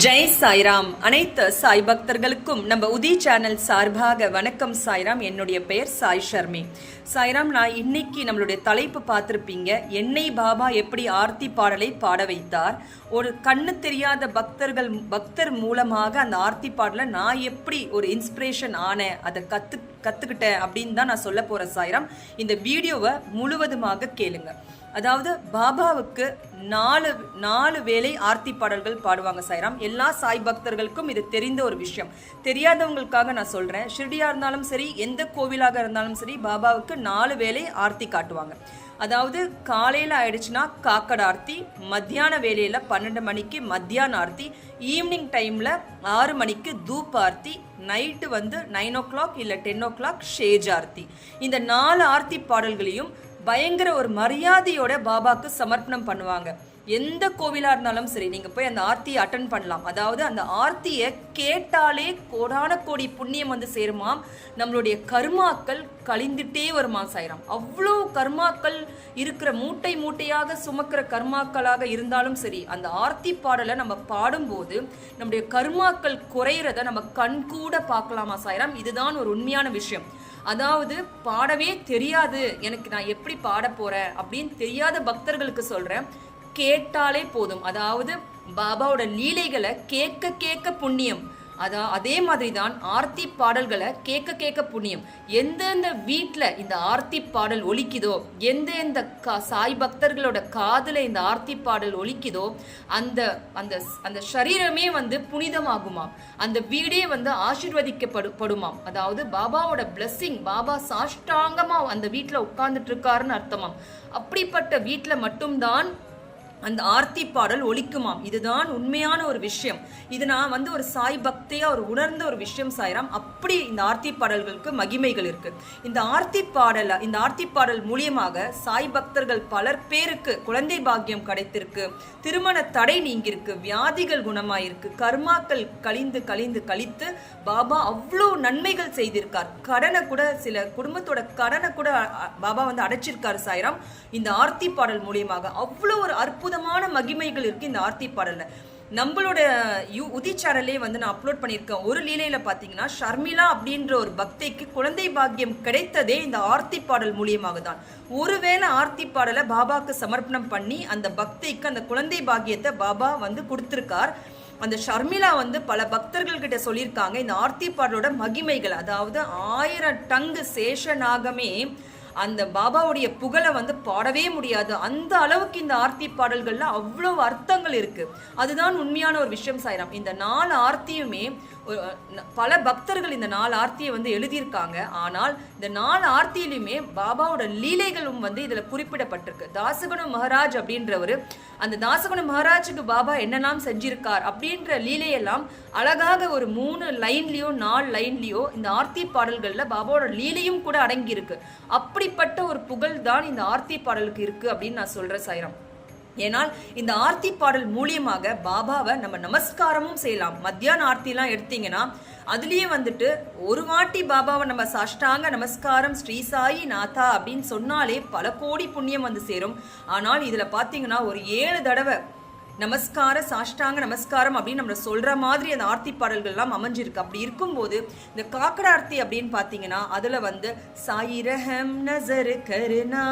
ஜெய் சாய்ராம். அனைத்து சாய் பக்தர்களுக்கும் நம்ம உதி சேனல் சார்பாக வணக்கம் சாய்ராம். என்னுடைய பெயர் சாய் ஷர்மி. சாய்ராம் நான் இன்னைக்கு நம்மளுடைய தலைப்பு பார்த்துருப்பீங்க. என்னை பாபா எப்படி ஆர்த்தி பாடலை பாட வைத்தார்? ஒரு கண்ணு தெரியாத பக்தர்கள் பக்தர் மூலமாக அந்த ஆர்த்தி பாடலை நான் எப்படி ஒரு இன்ஸ்பிரேஷன் ஆனேன் அதை கற்று கற்றுக்கிட்டேன் அப்படின்னு தான் நான் சொல்ல போகிறேன் சாய்ராம். இந்த வீடியோவை முழுவதுமாக கேளுங்கள் அதாவது பாபாவுக்கு நாலு நாலு வேளை ஆர்த்தி பாடல்கள் பாடுவாங்க சாய்ராம். எல்லா சாய் பக்தர்களுக்கும் இது தெரிந்த ஒரு விஷயம். தெரியாதவங்களுக்காக நான் சொல்கிறேன் ஷிர்டியாக இருந்தாலும் சரி எந்த கோவிலாக இருந்தாலும் சரி பாபாவுக்கு நாலு வேளை ஆர்த்தி காட்டுவாங்க. அதாவது காலையில் ஆயிடுச்சுன்னா காக்கட ஆர்த்தி மத்தியான வேலையில் பன்னெண்டு மணிக்கு மத்தியான ஆர்த்தி ஈவினிங் டைமில் ஆறு மணிக்கு தூப் ஆர்த்தி நைட்டு வந்து நைன் ஓ கிளாக் இல்லை டென் ஓ கிளாக் ஷேஜ் ஆர்த்தி. இந்த நாலு ஆர்த்தி பாடல்களையும் பயங்கர ஒரு மரியாதையோட பாபாக்கு சமர்ப்பணம் பண்ணுவாங்க. எந்த கோவிலாக இருந்தாலும் சரி நீங்கள் போய் அந்த ஆர்த்தியை அட்டன் பண்ணலாம். அதாவது அந்த ஆர்த்தியை கேட்டாலே கோடான கோடி புண்ணியம் வந்து சேருமாம். நம்மளுடைய கர்மாக்கள் கழிந்துட்டே வருமா சாயிரம். அவ்வளோ கர்மாக்கள் இருக்கிற மூட்டை மூட்டையாக சுமக்கிற கர்மாக்களாக இருந்தாலும் சரி அந்த ஆர்த்தி பாடலை நம்ம பாடும்போது நம்முடைய கர்மாக்கள் குறையிறத நம்ம கண் கூட பார்க்கலாமா சாயிரம்? இதுதான் ஒரு உண்மையான விஷயம். அதாவது பாடவே தெரியாது. எனக்கு நான் எப்படி பாட போறேன் அப்படின்னு தெரியாத பக்தர்களுக்கு சொல்றேன். கேட்டாலே போதும். அதாவது பாபாவோட லீலைகளை கேட்க கேட்க புண்ணியம். அதான் அதே மாதிரி தான் ஆர்த்தி பாடல்களை கேட்க கேட்க புண்ணியம். எந்தெந்த வீட்டில் இந்த ஆர்த்தி பாடல் ஒலிக்குதோ எந்தெந்த கா சாய் பக்தர்களோட காதில் இந்த ஆர்த்தி பாடல் ஒலிக்குதோ அந்த அந்த அந்த சரீரமே வந்து புனிதமாகுமாம். அந்த வீடே வந்து ஆசீர்வதிக்கப்படு படுமாம். அதாவது பாபாவோட பிளஸ்ஸிங் பாபா சாஷ்டாங்கமாக அந்த வீட்டில் உட்கார்ந்துட்டு இருக்காருன்னு அர்த்தமாம். அப்படிப்பட்ட வீட்டில் மட்டும்தான் அந்த ஆர்த்தி பாடல் ஒழிக்குமாம் இதுதான் உண்மையான ஒரு விஷயம். இது நான் வந்து ஒரு சாய் பக்தியா ஒரு உணர்ந்த ஒரு விஷயம் சாயிராம். அப்படி இந்த ஆர்த்தி பாடல்களுக்கு மகிமைகள் இருக்கு. இந்த ஆர்த்தி பாடல இந்த ஆர்த்தி பாடல் மூலியமாக சாய் பக்தர்கள் பலர் பேருக்கு குழந்தை பாக்கியம் கிடைத்திருக்கு. திருமண தடை நீங்கியிருக்கு வியாதிகள் குணமாயிருக்கு. கர்மாக்கள் கழிந்து கழிந்து கழித்து பாபா அவ்வளோ நன்மைகள் செய்திருக்கார். கடனை கூட சில குடும்பத்தோட கடனை கூட பாபா வந்து அடைச்சிருக்காரு சாயிராம். இந்த ஆர்த்தி பாடல் மூலியமாக அவ்வளோ ஒரு அற்புத அற்புதமான மகிமைகள் இருக்கு இந்த ஆர்த்தி பாடல்ல. நம்மளோட யூ உதிச்சாரலே வந்து நான் அப்லோட் பண்ணியிருக்கேன். ஒரு லீலையில் பார்த்தீங்கன்னா ஷர்மிளா அப்படின்ற ஒரு பக்தைக்கு குழந்தை பாக்கியம் கிடைத்ததே இந்த ஆர்த்தி பாடல் மூலியமாக தான் ஒருவேளை ஆர்த்தி பாடலை பாபாவுக்கு சமர்ப்பணம் பண்ணி அந்த பக்தைக்கு அந்த குழந்தை பாக்கியத்தை பாபா வந்து கொடுத்துருக்கார். அந்த ஷர்மிளா வந்து பல பக்தர்கள்கிட்ட சொல்லியிருக்காங்க இந்த ஆர்த்தி பாடலோட மகிமைகள். அதாவது ஆயிரம் டங்கு சேஷனாகமே அந்த பாபாவுடைய புகழை வந்து பாடவே முடியாது. அந்த அளவுக்கு இந்த ஆர்த்தி பாடல்களில் அவ்வளோ அர்த்தங்கள் இருக்குது அதுதான் உண்மையான ஒரு விஷயம் சாயிராம். இந்த நாலு ஆர்த்தியுமே பல பக்தர்கள் இந்த நாலு ஆர்த்தியை வந்து எழுதியிருக்காங்க. ஆனால் இந்த நாலு ஆர்த்தியிலுமே பாபாவோட லீலைகளும் வந்து இதில் குறிப்பிடப்பட்டிருக்கு. தாசகுண மகாராஜ் அப்படின்றவர் அந்த தாசகுண மகாராஜுக்கு பாபா என்னெல்லாம் செஞ்சிருக்கார் அப்படின்ற லீலையெல்லாம் அழகாக ஒரு மூணு லைன்லேயோ நாலு லைன்லேயோ இந்த ஆர்த்தி பாடல்களில் பாபாவோட லீலையும் கூட அடங்கியிருக்கு. அப்படி அப்படிப்பட்ட ஒரு புகழ் தான் இந்த ஆர்த்தி பாடலுக்கு இருக்கு அப்படின்னு நான் சொல்றேன் சைரம் ஏனால் இந்த ஆர்த்தி பாடல் மூலியமாக பாபாவை நம்ம நமஸ்காரமும் செய்யலாம். மத்தியான ஆர்த்திலாம் எடுத்தீங்கன்னா அதுலயே வந்துட்டு ஒரு வாட்டி பாபாவை நம்ம சாஷ்டாங்க நமஸ்காரம் ஸ்ரீ சாயி நாதா அப்படின்னு சொன்னாலே பல கோடி புண்ணியம் வந்து சேரும். ஆனால் இதுல பாத்தீங்கன்னா ஒரு ஏழு தடவை நமஸ்கார சாஷ்டாங்க நமஸ்காரம் அப்படின்னு நம்ம சொல்கிற மாதிரி அந்த ஆர்த்தி பாடல்கள்லாம் அமைஞ்சிருக்கு. அப்படி இருக்கும்போது இந்த காக்கட ஆர்த்தி அப்படின்னு பார்த்தீங்கன்னா அதில் வந்து சாயிரஹம் நசர் கருணா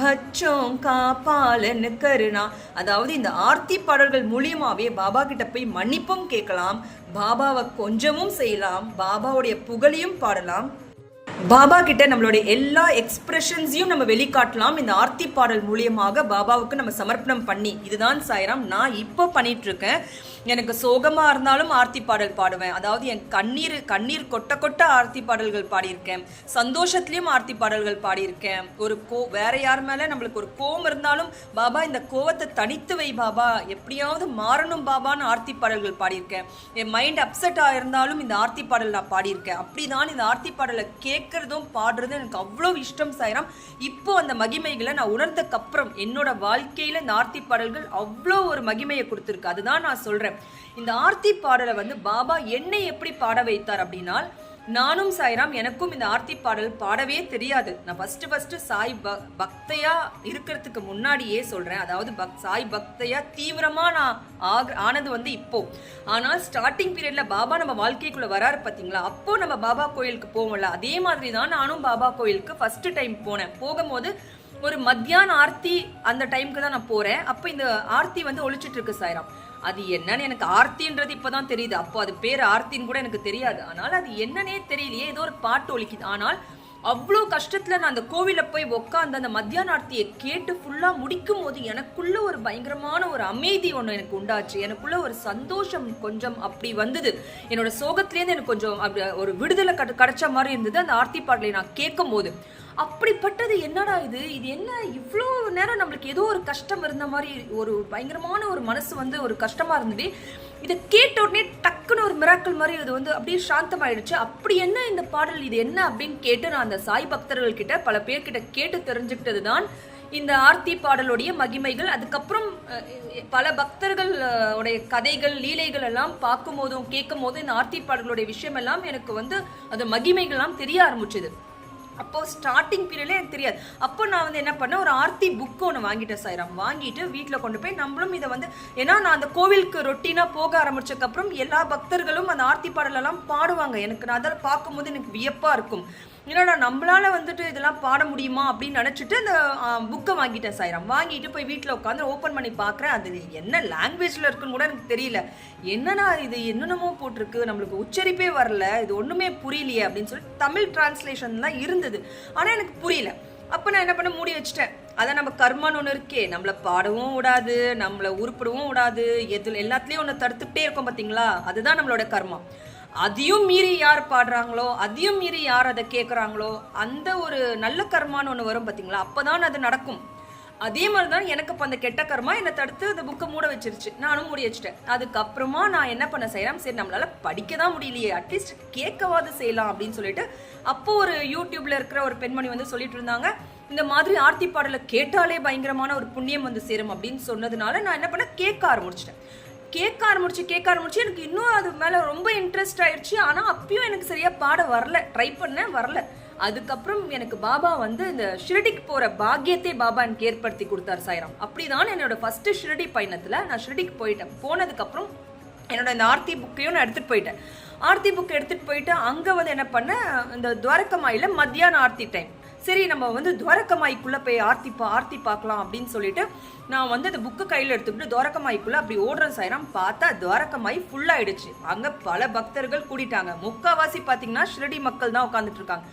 பச்சோம் காப்பாலன் கருணா. அதாவது இந்த ஆர்த்தி பாடல்கள் மூலியமாகவே பாபா கிட்ட போய் மன்னிப்பும் கேட்கலாம் பாபாவை கொஞ்சமும் செய்யலாம் பாபாவுடைய புகழையும் பாடலாம். பாபா கிட்ட நம்மளுடைய எல்லா எக்ஸ்பிரஷன்ஸையும் நம்ம வெளிக்காட்டலாம். இந்த ஆர்த்தி பாடல் மூலியமாக பாபாவுக்கு நம்ம சமர்ப்பணம் பண்ணி. இதுதான் சாய்ராம் நான் இப்போ பண்ணிட்டு இருக்கேன். எனக்கு சோகமாக இருந்தாலும் ஆர்த்தி பாடல் பாடுவேன். அதாவது என் கண்ணீர் கண்ணீர் கொட்ட கொட்ட ஆர்த்தி பாடல்கள் பாடியிருக்கேன். சந்தோஷத்துலேயும் ஆர்த்தி பாடல்கள் பாடியிருக்கேன். ஒரு கோ வேற யார் மேலே நம்மளுக்கு ஒரு கோவம் இருந்தாலும் பாபா இந்த கோவத்தை தனித்து வை பாபா. எப்படியாவது மாறணும் பாபான்னு ஆர்த்தி பாடல்கள் பாடியிருக்கேன். என் மைண்ட் அப்செட் ஆயிருந்தாலும் இந்த ஆர்த்தி பாடல் நான் பாடியிருக்கேன். அப்படிதான் இந்த ஆர்த்தி பாடலை கேட்குறதும் பாடுறதும் எனக்கு அவ்வளோ இஷ்டம் சாயிரம். இப்போ அந்த மகிமைகளை நான் உணர்ந்ததுக்கப்புறம் என்னோட வாழ்க்கையில் இந்த ஆர்த்தி பாடல்கள் அவ்வளோ ஒரு மகிமையை கொடுத்துருக்கு. அதுதான் நான் சொல்கிறேன் இந்த ஆர்த்தி பாடலை வந்து பாபா என்னை எப்படி பாட வைத்தார் அப்படின்னா நானும் சாய்ராம் எனக்கும் இந்த ஆர்த்தி பாடல் பாடவே தெரியாது. நான் ஃபஸ்ட்டு ஃபஸ்ட்டு சாய் ப பக்தையா இருக்கிறதுக்கு முன்னாடியே சொல்றேன். அதாவது பக் சாய் பக்தையா தீவிரமா நான் ஆக ஆனது வந்து இப்போ. ஆனால் ஸ்டார்டிங் பீரியட்ல பாபா நம்ம வாழ்க்கைக்குள்ள வராரு பாத்தீங்களா? அப்போ நம்ம பாபா கோயிலுக்கு போவோம்ல. அதே மாதிரி தான் நானும் பாபா கோயிலுக்கு ஃபஸ்ட்டு டைம் போனேன். போகும்போது ஒரு மத்தியான ஆர்த்தி அந்த டைம்க்கு தான் நான் போறேன். அப்போ இந்த ஆர்த்தி வந்து ஒழிச்சிட்டு இருக்கு சாய்ராம். அது என்னன்னு எனக்கு ஆர்த்தின்றது இப்பதான் தெரியுது. அப்போ அது பேர் ஆர்த்தின்னு கூட எனக்கு தெரியாது. ஆனால் அது என்னன்னே தெரியலையே. ஏதோ ஒரு பாட்டு ஒழிக்குது ஆனால் அவ்வளோ கஷ்டத்தில் நான் அந்த கோவிலில் போய் உட்காந்து அந்த மத்தியான ஆர்த்தியை கேட்டு ஃபுல்லாக முடிக்கும் போது எனக்குள்ள ஒரு பயங்கரமான ஒரு அமைதி ஒன்று எனக்கு உண்டாச்சு. எனக்குள்ள ஒரு சந்தோஷம் கொஞ்சம் அப்படி வந்தது. என்னோட சோகத்துலேருந்து எனக்கு கொஞ்சம் அப்படி ஒரு விடுதலை கட கிடைச்ச மாதிரி இருந்தது. அந்த ஆர்த்தி பாடலை நான் கேட்கும் போது அப்படிப்பட்டது என்னடா இது? இது என்ன? இவ்வளோ நேரம் நம்மளுக்கு ஏதோ ஒரு கஷ்டம் இருந்த மாதிரி ஒரு பயங்கரமான ஒரு மனசு வந்து ஒரு கஷ்டமாக இருந்தது. இதை கேட்ட உடனே டக்குன்னு ஒரு மிராக்கள் மாதிரி இது வந்து அப்படியே சாந்தமாயிடுச்சு. அப்படி என்ன இந்த பாடல்? இது என்ன அப்படின்னு கேட்டு நான் அந்த சாய் பக்தர்கள் கிட்ட பல பேர்கிட்ட கேட்டு தெரிஞ்சுக்கிட்டது தான் இந்த ஆர்த்தி பாடலுடைய மகிமைகள். அதுக்கப்புறம் பல பக்தர்கள் உடைய கதைகள் லீலைகள் எல்லாம் பார்க்கும் போதும் கேட்கும் போதும் இந்த ஆர்த்தி பாடல்களுடைய விஷயம் எல்லாம் எனக்கு வந்து அந்த மகிமைகள்லாம் தெரிய ஆரம்பிச்சது. அப்போ ஸ்டார்டிங் பீரியட்ல எனக்கு தெரியாது. அப்போ நான் வந்து என்ன பண்ணேன்? ஒரு ஆர்த்தி புக் ஒன்று வாங்கிட்டேன் சாயிரம். வாங்கிட்டு வீட்டில் கொண்டு போய் நம்மளும் இதை வந்து ஏன்னா நான் அந்த கோவிலுக்கு ரொட்டீனாக போக ஆரம்பிச்சதுக்கப்புறம் எல்லா பக்தர்களும் அந்த ஆர்த்தி பாடலெல்லாம் பாடுவாங்க. எனக்கு நான் அதை பார்க்கும்போது எனக்கு வியப்பாக இருக்கும். என்னடா நம்மளால் வந்துட்டு இதெல்லாம் பாட முடியுமா அப்படின்னு நினச்சிட்டு அந்த புக்கை வாங்கிட்டேன் சாயிரம். வாங்கிட்டு போய் வீட்டில் உட்காந்து ஓப்பன் பண்ணி பார்க்குறேன். அது என்ன லாங்குவேஜில் இருக்குன்னு கூட எனக்கு தெரியல. என்னடா இது? என்னென்னமோ போட்டிருக்கு. நம்மளுக்கு உச்சரிப்பே வரல. இது ஒன்றுமே புரியலையே அப்படின்னு சொல்லி தமிழ் டிரான்ஸ்லேஷன் தான் இருந்தது. ஆனால் எனக்கு புரியல. அப்போ நான் என்ன பண்ண மூடி வச்சுட்டேன். அதான் நம்ம கர்மான்னு ஒன்று இருக்கே. நம்மளை பாடவும் விடாது. நம்மளை உருப்பிடவும் விடாது. எது எல்லாத்துலேயும் ஒன்று தடுத்துக்கிட்டே இருக்கோம் பார்த்தீங்களா அதுதான் நம்மளோட கர்மா. அதையும் மீறி யார் பாடுறாங்களோ அதையும் மீறி யார் அதை கேட்குறாங்களோ அந்த ஒரு நல்ல கர்மான்னு ஒன்று வரும் பார்த்தீங்களா அப்போதான் அது நடக்கும். அதே மாதிரி தான் எனக்கு இப்போ அந்த கெட்ட கர்மா என்னை தடுத்து அந்த புக்கை மூட வச்சிருச்சு. நானும் மூடி வச்சுட்டேன். அதுக்கப்புறமா நான் என்ன பண்ண செய்யலாம் சரி நம்மளால் படிக்க தான் முடியலையே அட்லீஸ்ட் கேட்கவாது செய்யலாம் அப்படின்னு சொல்லிட்டு அப்போ ஒரு யூடியூப்ல இருக்கிற ஒரு பெண்மணி வந்து சொல்லிட்டு இருந்தாங்க இந்த மாதிரி ஆர்த்தி பாடலை கேட்டாலே பயங்கரமான ஒரு புண்ணியம் வந்து சேரும் அப்படின்னு சொன்னதுனால நான் என்ன பண்ண கேட்க ஆரம்பிச்சிட்டேன். கேட்க ஆரம்பிச்சு கேட்க ஆரம்பிச்சு எனக்கு இன்னும் அது மேலே ரொம்ப இன்ட்ரெஸ்ட் ஆயிடுச்சு ஆனால் அப்பயும் எனக்கு சரியாக பாட வரல. ட்ரை பண்ணேன் வரல. அதுக்கப்புறம் எனக்கு பாபா வந்து இந்த ஷிரடிக்கு போகிற பாக்கியத்தை பாபா எனக்கு ஏற்படுத்தி கொடுத்தார் சாய்ராம். அப்படிதான் என்னோட ஃபஸ்ட்டு ஷிரடி பயணத்தில் நான் ஷிரடிக்கு போயிட்டேன். போனதுக்கப்புறம் என்னோட இந்த ஆர்த்தி புக்கையும் நான் எடுத்துகிட்டு போயிட்டேன். ஆர்த்தி புக் எடுத்துகிட்டு போயிட்டு அங்கே வந்து என்ன பண்ணேன் இந்த துவாரகமாயில மத்தியானம் ஆர்த்தி டைம் சரி நம்ம வந்து துவரக்கமாய்க்குள்ளே போய் ஆர்த்தி பா ஆர்த்தி பார்க்கலாம் அப்படின்னு சொல்லிட்டு நான் வந்து அந்த புக்கு கையில் எடுத்துக்கிட்டு துவரக்கமாய்க்குள்ளே அப்படி ஓடுறேன் சாயிரம். பார்த்தா துவரக்கமாய் ஃபுல்லாகிடுச்சு ஆயிடுச்சு. அங்க பல பக்தர்கள் கூடிட்டாங்க. முக்காவாசி பாத்தீங்கன்னா ஷிரடி மக்கள் தான் உட்காந்துட்டு இருக்காங்க.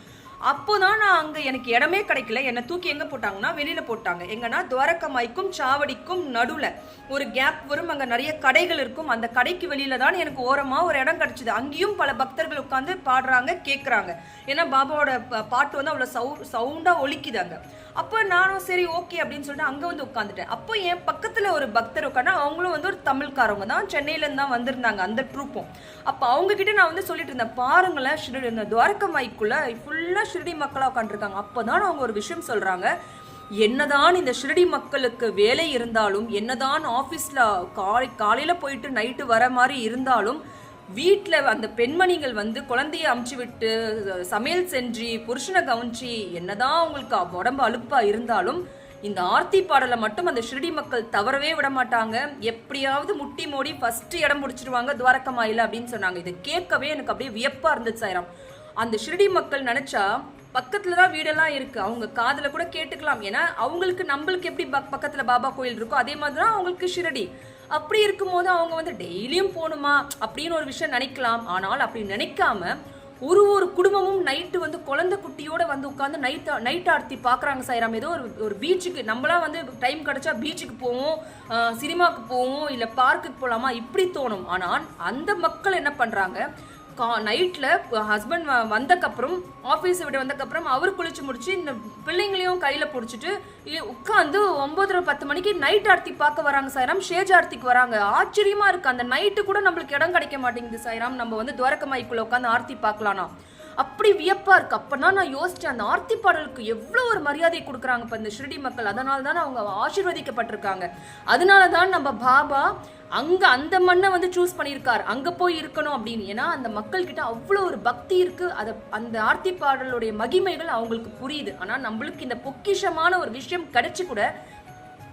அப்போதான் நான் அங்கே எனக்கு இடமே கிடைக்கல. என்னை தூக்கி எங்கே போட்டாங்கன்னா வெளியில் போட்டாங்க. எங்கன்னா துவாரகமாய்க்கும் சாவடிக்கும் நடுவில் ஒரு கேப் வரும். அங்கே நிறைய கடைகள் இருக்கும். அந்த கடைக்கு வெளியில தான் எனக்கு ஓரமாக ஒரு இடம் கிடச்சிது. அங்கேயும் பல பக்தர்கள் உட்காந்து பாடுறாங்க கேட்குறாங்க ஏன்னா பாபாவோட பாட்டு வந்து அவ்வளோ சவு சவுண்டாக ஒலிக்குது அங்கே. அப்போ நானும் சரி ஓகே அப்படின்னு சொல்லிட்டு அங்கே வந்து உட்காந்துட்டேன் அப்போ என் பக்கத்தில் ஒரு பக்தர் உட்காந்து அவங்களும் வந்து ஒரு தமிழ்காரவங்க தான். சென்னையிலேருந்து தான் வந்திருந்தாங்க அந்த ட்ரூப்பும் அப்போ அவங்கக்கிட்ட நான் வந்து சொல்லிட்டு இருந்தேன் பாருங்களேன் ஷிரடி இந்த துவாரகமாய்க்குள்ள ஃபுல்லாக ஷிரடி மக்களாக உட்காந்துருக்காங்க அப்பதான் அவங்க ஒரு விஷயம் சொல்கிறாங்க என்னதான் இந்த ஷிரடி மக்களுக்கு வேலை இருந்தாலும் என்னதான் ஆஃபீஸில் காலை காலையில் போயிட்டு நைட்டு வர மாதிரி இருந்தாலும் வீட்டில் அந்த பெண்மணிகள் வந்து குழந்தைய அமுச்சு விட்டு சமையல் செஞ்சு புருஷனை கவனிச்சு என்னதான் அவங்களுக்கு உடம்பு அலுப்பா இருந்தாலும் இந்த ஆர்த்தி பாடலை மட்டும் அந்த ஷிரடி மக்கள் தவறவே விட மாட்டாங்க. எப்படியாவது முட்டி மோடி ஃபர்ஸ்ட் இடம் பிடிச்சிருவாங்க துவாரகமாயில அப்படின்னு சொன்னாங்க. இதை கேட்கவே எனக்கு அப்படியே வியப்பா இருந்துச்சு சாயிரம் அந்த ஷிரடி மக்கள் நினைச்சா பக்கத்துல தான் வீடெல்லாம் இருக்கு. அவங்க காதில் கூட கேட்டுக்கலாம். ஏன்னா அவங்களுக்கு நம்மளுக்கு எப்படி பக்- பக்கத்துல பாபா கோயில் இருக்கோ அதே மாதிரி தான் அவங்களுக்கு ஷிரடி. அப்படி இருக்கும்போது அவங்க வந்து டெய்லியும் போகணுமா? அப்படின்னு ஒரு விஷயம் நினைக்கலாம். ஆனால் அப்படி நினைக்காம ஒரு ஒரு குடும்பமும் நைட்டு வந்து குழந்தை குட்டியோட வந்து உட்காந்து நைட் நைட் ஆர்த்தி பார்க்குறாங்க சாயிராம். ஏதோ ஒரு ஒரு பீச்சுக்கு நம்மளாம் வந்து டைம் கிடைச்சா பீச்சுக்கு போவோம் சினிமாவுக்கு சினிமாக்கு போவோம் இல்லை பார்க்குக்கு போகலாமா இப்படி தோணும். ஆனால் அந்த மக்கள் என்ன பண்ணுறாங்க கா நைட்டில் ஹஸ்பண்ட் வந்தக்கப்புறம் ஆஃபீஸை விட வந்தக்கப்புறம் அவர் குளிச்சு முடிச்சு இந்த பிள்ளைங்களையும் கையில் பிடிச்சிட்டு உட்காந்து ஒம்பதரை பத்து மணிக்கு நைட் ஆர்த்தி பார்க்க வராங்க சாய்ராம். ஷேஜ் ஆர்த்திக்கு வராங்க. ஆச்சரியமாக இருக்குது அந்த நைட்டு கூட நம்மளுக்கு இடம் கிடைக்க மாட்டேங்குது சாய்ராம். நம்ம வந்து துவரக்கமாய்க்குள்ள உட்காந்து ஆர்த்தி பார்க்கலானா. அப்படி வியப்பா இருக்கு. அப்பதான் நான் யோசிச்சேன் அந்த ஆர்த்தி பாடலுக்கு எவ்வளோ ஒரு மரியாதை கொடுக்குறாங்க இப்போ இந்த ஷிரடி மக்கள். அதனால தான் அவங்க ஆசீர்வதிக்கப்பட்டிருக்காங்க. அதனால தான் நம்ம பாபா அங்க அந்த மண்ணை வந்து சூஸ் பண்ணியிருக்கார். அங்க போய் இருக்கணும் அப்படின்னு. ஏன்னா அந்த மக்கள் கிட்ட அவ்வளோ ஒரு பக்தி இருக்கு. அதை அந்த ஆர்த்தி பாடலுடைய மகிமைகள் அவங்களுக்கு புரியுது. ஆனா நம்மளுக்கு இந்த பொக்கிஷமான ஒரு விஷயம் கிடைச்சு கூட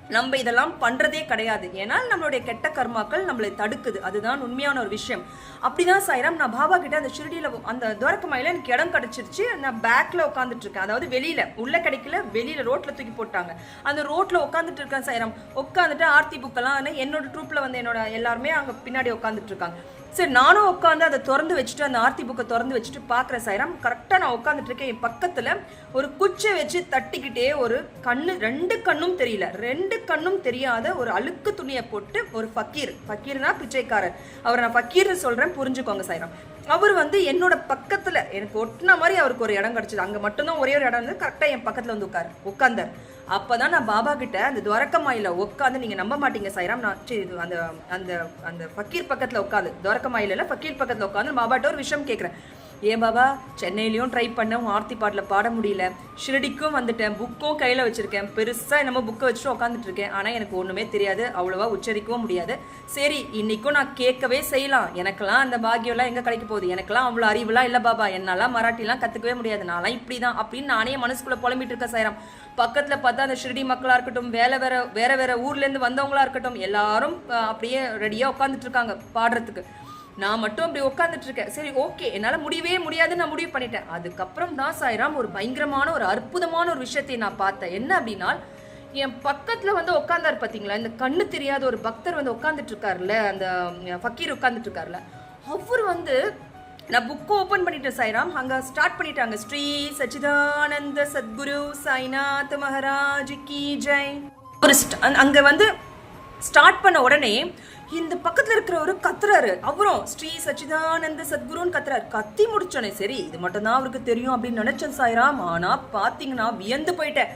நம்ம இதெல்லாம் பண்றதே கிடையாது. ஏன்னா நம்மளுடைய கெட்ட கர்மாக்கள் நம்மளை தடுக்குது. அதுதான் உண்மையான ஒரு விஷயம். அப்படிதான் சாய்ராம் நான் பாபா கிட்ட அந்த ஷிரடியில அந்த துவரக்கமாயில எனக்கு இடம் கிடைச்சிருச்சு. நான் பேக்ல உட்காந்துட்டு இருக்கேன் அதாவது வெளியில உள்ள கிடைக்கல வெளியில ரோட்ல தூக்கி போட்டாங்க. அந்த ரோட்ல உட்காந்துட்டு இருக்கேன் சாய்ராம். உட்காந்துட்டு ஆர்த்தி புக்கெல்லாம் என்னோட ட்ரூப்ல வந்து என்னோட எல்லாருமே அங்க பின்னாடி உட்காந்துட்டு இருக்காங்க சரி நானும் உட்காந்து அதை திறந்து வச்சுட்டு அந்த ஆர்த்தி புக்கை திறந்து வச்சுட்டு பார்க்குற சைராம் கரெக்டாக நான் உட்காந்துட்டு இருக்கேன். என் பக்கத்தில் ஒரு குச்சை வச்சு தட்டிக்கிட்டே ஒரு கண்ணு ரெண்டு கண்ணும் தெரியல. ரெண்டு கண்ணும் தெரியாத ஒரு அழுக்கு துணியை போட்டு ஒரு ஃபக்கீர். ஃபக்கீர்னா பிச்சைக்காரர். அவரை நான் ஃபக்கீர்னு சொல்கிறேன் புரிஞ்சுக்கோங்க சைராம் அவர் வந்து என்னோட பக்கத்தில் எனக்கு ஒட்டின மாதிரி அவருக்கு ஒரு இடம் கிடச்சிது. அங்கே மட்டும்தான் ஒரே ஒரு இடம் வந்து கரெக்டாக என் பக்கத்தில் வந்து உட்காரு உட்காந்தார் அப்பதான் நான் பாபா கிட்ட அந்த துவரக்கமாயில உட்காந்து நீங்க நம்ப மாட்டீங்க சைராம் நான் சரி, இது அந்த அந்த அந்த ஃபக்கீர் பக்கத்துல உட்காந்து துவரக்கமாயில ஃபக்கீர் பக்கத்துல உட்காந்து பாபாட்ட ஒரு விஷயம் கேட்குறேன் ஏன் பாபா? சென்னையிலையும் ட்ரை பண்ண உன் ஆர்த்தி பாட்டில் பாட முடியல. ஷிரடிக்கும் வந்துட்டேன். புக்கும் கையில் வச்சுருக்கேன். பெருசாக என்னமோ புக்கை வச்சுட்டு உட்காந்துட்டு இருக்கேன். ஆனால் எனக்கு ஒன்றுமே தெரியாது. அவ்வளோவா உச்சரிக்கவும் முடியாது. சரி இன்றைக்கும் நான் கேட்கவே செய்யலாம். எனக்கெல்லாம் அந்த பாக்கியம்லாம் எங்கே கிடைக்க போகுது? எனக்கெல்லாம் அவ்வளோ அறிவுலாம் இல்லை பாபா. என்னால் மராட்டிலாம் கற்றுக்கவே முடியாது. நான்லாம் இப்படி தான் அப்படின்னு நானே மனசுக்குள்ளே புலம்பிட்டு இருக்கேன் சாயிரம். பக்கத்தில் பார்த்தா அந்த ஷிரடி மக்களாக இருக்கட்டும் வேலை வேற வேற வேற ஊர்லேருந்து வந்தவங்களா இருக்கட்டும் எல்லாரும் அப்படியே ரெடியாக உட்காந்துட்டு இருக்காங்க பாடுறதுக்கு. நான் மட்டும் அப்படி உட்காந்துட்டு இருக்கேன். சரி ஓகே என்னால் முடியவே முடியாதுன்னு நான் முடிவு பண்ணிட்டேன். அதுக்கப்புறம் தான் சாய்ராம் ஒரு பயங்கரமான ஒரு அற்புதமான ஒரு விஷயத்தை நான் பார்த்தேன். என்ன அப்படின்னா என் பக்கத்தில் வந்து உட்காந்தாரு பார்த்தீங்களா இந்த கண்ணு தெரியாத ஒரு பக்தர் வந்து உட்காந்துட்டு இருக்காருல்ல அந்த ஃபக்கீர் உட்காந்துட்டு இருக்காருல்ல. அவர் வந்து நான் புக்கு ஓப்பன் பண்ணிட்டேன் சாய்ராம். அங்கே ஸ்டார்ட் பண்ணிட்டாங்க. ஸ்ரீ சச்சிதானந்த சத்குரு சாய்நாத் மகாராஜ் கி ஜெய். ஒரு அங்கே வந்து ஸ்டார்ட் பண்ண உடனே இந்த பக்கத்துல இருக்கிறவரு கத்துறாரு அவரும் ஸ்ரீ சச்சிதானந்த சத்குருன்னு கத்துறாரு. கத்தி முடிச்சோனே சரி இது மட்டும்தான் அவருக்கு தெரியும் அப்படின்னு நினைச்சேன் சாய்ராம். ஆனா பாத்தீங்கன்னா வியந்து போயிட்டேன்.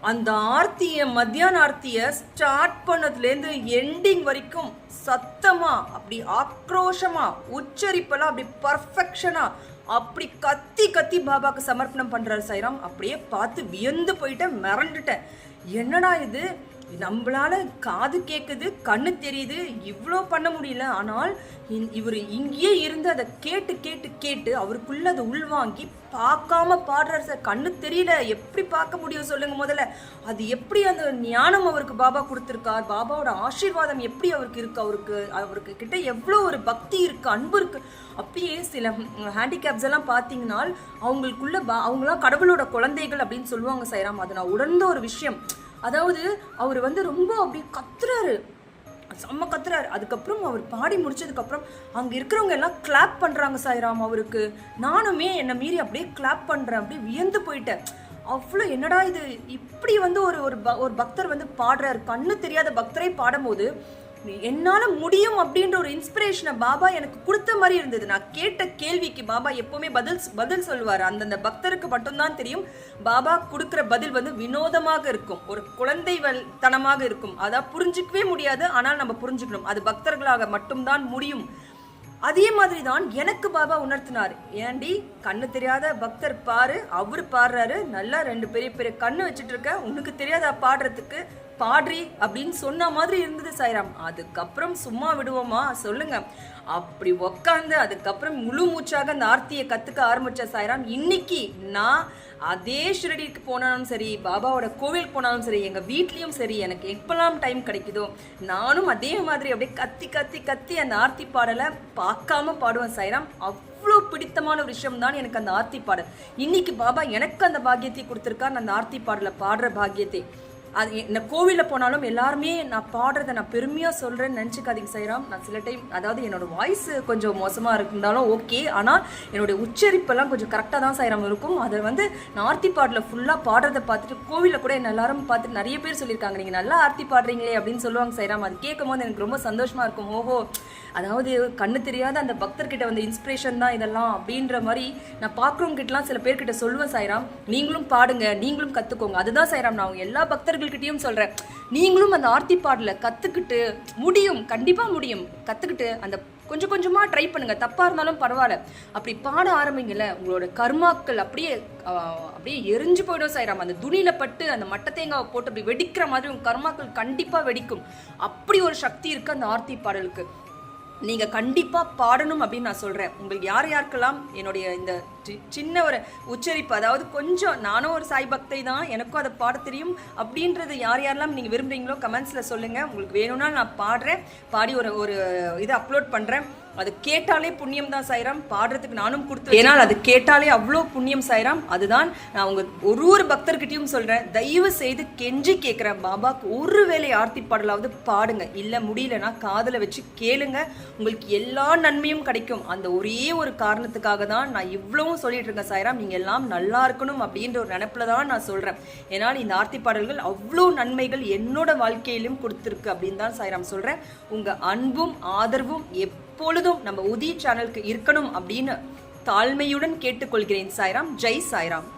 அந்த ஆர்த்திய மத்தியான ஆர்த்திய ஸ்டார்ட் பண்ணதுலேருந்து எண்டிங் வரைக்கும் சத்தமா அப்படி ஆக்ரோஷமா உச்சரிப்பெல்லாம் அப்படி பர்ஃபெக்ஷனா அப்படி கத்தி கத்தி பாபாக்கு சமர்ப்பணம் பண்றாரு சைராம் அப்படியே பார்த்து வியந்து போயிட்டேன் மிரண்டுட்டேன். என்னடா இது? நம்மளால காது கேட்குது கண்ணு தெரியுது இவ்வளோ பண்ண முடியல. ஆனால் இவர் இங்கேயே இருந்து அதை கேட்டு கேட்டு கேட்டு அவருக்குள்ள அதை உள்வாங்கி பார்க்காம பாடுறாரு சார். கண்ணு தெரியல. எப்படி பார்க்க முடியும் சொல்லுங்க முதல்ல. அது எப்படி அந்த ஞானம் அவருக்கு பாபா கொடுத்துருக்கார் பாபாவோட ஆசீர்வாதம் எப்படி அவருக்கு இருக்கு? அவருக்கு அவருக்கு கிட்ட எவ்வளோ ஒரு பக்தி இருக்கு அன்பு இருக்கு. அப்படியே சில ஹேண்டிகேப்ஸ் எல்லாம் பார்த்தீங்கன்னா அவங்களுக்குள்ள பா அவங்களாம் கடவுளோட குழந்தைகள் அப்படின்னு சொல்லுவாங்க சைராம் அது நான் உணர்ந்த ஒரு விஷயம். அதாவது அவர் வந்து ரொம்ப அப்படியே கத்துறாரு. செம்ம கத்துறாரு. அதுக்கப்புறம் அவர் பாடி முடிச்சதுக்கப்புறம் அங்கே இருக்கிறவங்க எல்லாம் கிளாப் பண்ணுறாங்க சாய்ராம் அவருக்கு. நானுமே என்னை மீறி அப்படியே கிளாப் பண்ணுறேன் அப்படியே வியந்து போயிட்டேன். அவ்வளோ என்னடா இது? இப்படி வந்து ஒரு ஒரு ப- ஒரு பக்தர் வந்து பாடுறாரு. கண்ணு தெரியாத பக்தரை பாடும்போது என்னால் முடியும் அப்படின்ற ஒரு இன்ஸ்பிரேஷனை பாபா எனக்கு கொடுத்த மாதிரி இருந்தது. நான் கேட்ட கேள்விக்கு பாபா எப்போவுமே பதில் பதில் சொல்லுவார். அந்தந்த பக்தருக்கு மட்டும்தான் தெரியும். பாபா கொடுக்குற பதில் வந்து வினோதமாக இருக்கும். ஒரு குழந்தை தனமாக இருக்கும். அதான் புரிஞ்சிக்கவே முடியாது. ஆனால் நம்ம புரிஞ்சுக்கணும். அது பக்தர்களாக மட்டும்தான் முடியும். அதே மாதிரி தான் எனக்கு பாபா உணர்த்தினார். ஏண்டி கண்ணு தெரியாத பக்தர் பாரு. அவர் பாடுறாரு. நல்லா ரெண்டு பெரிய பெரிய கண்ணு வச்சுட்டு இருக்க. உனக்கு தெரியாதா பாடுறதுக்கு பாடுறி அப்படின்னு சொன்ன மாதிரி இருந்தது சாய்ராம். அதுக்கப்புறம் சும்மா விடுவோமா? சொல்லுங்க. அப்படி உக்காந்து அதுக்கப்புறம் முழு மூச்சாக அந்த ஆர்த்தியை கத்துக்க ஆரம்பிச்ச சாய்ராம். இன்னைக்கு நான் அதே ஷிரடிக்கு போனாலும் சரி பாபாவோட கோவிலுக்கு போனாலும் சரி எங்கள் வீட்லேயும் சரி எனக்கு எப்பெல்லாம் டைம் கிடைக்குதோ நானும் அதே மாதிரி அப்படியே கத்தி கத்தி கத்தி அந்த ஆர்த்தி பாடலை பார்க்காம பாடுவேன் சாய்ராம். அவ்வளோ பிடித்தமான ஒரு விஷயம் தான் எனக்கு அந்த ஆர்த்தி பாடல். இன்னைக்கு பாபா எனக்கு அந்த பாக்கியத்தை கொடுத்துருக்கார். அந்த ஆர்த்தி பாடலை பாடுற பாக்கியத்தை. அது இந்த கோவிலில் போனாலும் எல்லாருமே நான் பாடுறதை நான் பெருமையாக சொல்கிறேன்னு நினச்சிக்காதீங்க சைராம். நான் சில டைம் அதாவது என்னோட வாய்ஸ் கொஞ்சம் மோசமாக இருந்தாலும் ஓகே ஆனால் என்னுடைய உச்சரிப்பெல்லாம் கொஞ்சம் கரெக்டாக தான் சைராம் இருக்கும். அதை வந்து நான் ஆர்த்தி பாடல ஃபுல்லாக பாடுறதை பார்த்துட்டு கோவிலில் கூட என்ன எல்லாரும் பார்த்துட்டு நிறைய பேர் சொல்லியிருக்காங்க. நீங்கள் நல்லா ஆர்த்தி பாடுறீங்களே அப்படின்னு சொல்லுவாங்க சைராம். அது கேட்கும் போது எனக்கு ரொம்ப சந்தோஷமாக இருக்கும். ஓஹோ அதாவது கண்ணு தெரியாத அந்த பக்தர்கிட்ட வந்த இன்ஸ்பிரேஷன் தான் இதெல்லாம் அப்படின்ற மாதிரி நான் பார்க்குறவங்க கிட்டலாம் சில பேர்கிட்ட சொல்லுவேன் சாய்ராம் நீங்களும் பாடுங்க நீங்களும் கற்றுக்கோங்க அதுதான் சாய்ராம் நான் எல்லா பக்தர்கள் நண்பர்கள்கிட்டயும் சொல்றேன். நீங்களும் அந்த ஆர்த்தி பாடல கத்துக்கிட்டு முடியும் கண்டிப்பா முடியும். கத்துக்கிட்டு அந்த கொஞ்சம் கொஞ்சமா ட்ரை பண்ணுங்க. தப்பா இருந்தாலும் பரவாயில்ல. அப்படி பாட ஆரம்பிங்கல உங்களோட கர்மாக்கள் அப்படியே அப்படியே எரிஞ்சு போயிடும் சாயிராம். அந்த துணியில பட்டு அந்த மட்ட தேங்காவை போட்டு அப்படி வெடிக்கிற மாதிரி உங்கள் கர்மாக்கள் கண்டிப்பா வெடிக்கும். அப்படி ஒரு சக்தி இருக்கு அந்த ஆர்த்தி பாடலுக்கு. நீங்கள் கண்டிப்பாக பாடணும் அப்படின்னு நான் சொல்கிறேன் உங்களுக்கு யார் யாருக்கெல்லாம் என்னுடைய இந்த சி- சின்ன ஒரு உச்சரிப்பு அதாவது கொஞ்சம் நானும் ஒரு சாய் பக்தை தான் எனக்கும் அதை பாட தெரியும் அப்படின்றது யார் யாரெல்லாம் நீங்கள் விரும்புறீங்களோ கமெண்ட்ஸில் சொல்லுங்கள் உங்களுக்கு வேணும்னா நான் பாடுறேன். பாடி ஒரு ஒரு இதை அப்லோட் பண்ணுறேன் அது கேட்டாலே புண்ணியம் தான் சாய்ராம். பாடுறதுக்கு நானும் கொடுத்து ஏன்னால் அது கேட்டாலே அவ்வளோ புண்ணியம் சாய்ராம். அதுதான் நான் உங்க ஒரு ஒரு பக்தர்கிட்டயும் சொல்றேன். தயவு செய்து கெஞ்சி கேட்குறேன் பாபாக்கு. ஒரு வேளை ஆர்த்தி பாடலாவது பாடுங்க. இல்லை முடியலன்னா காதுல வச்சு கேளுங்க. உங்களுக்கு எல்லா நன்மையும் கிடைக்கும். அந்த ஒரே ஒரு காரணத்துக்காக தான் நான் இவ்வளவும் சொல்லிட்டு இருக்கேன் சாய்ராம். நீங்க எல்லாம் நல்லா இருக்கணும் அப்படின்ற ஒரு நினைப்புல தான் நான் சொல்றேன். ஏன்னால் இந்த ஆர்த்தி பாடல்கள் அவ்வளோ நன்மைகள் என்னோட வாழ்க்கையிலும் கொடுத்துருக்கு அப்படின்னு தான் சாய்ராம் சொல்றேன். உங்க அன்பும் ஆதரவும் எப்பொழுதும் நம்ம உதி சேனலுக்கு இருக்கணும் அப்படின்னு தாழ்மையுடன் கேட்டுக்கொள்கிறேன் சாய்ராம். ஜெய் சாய்ராம்.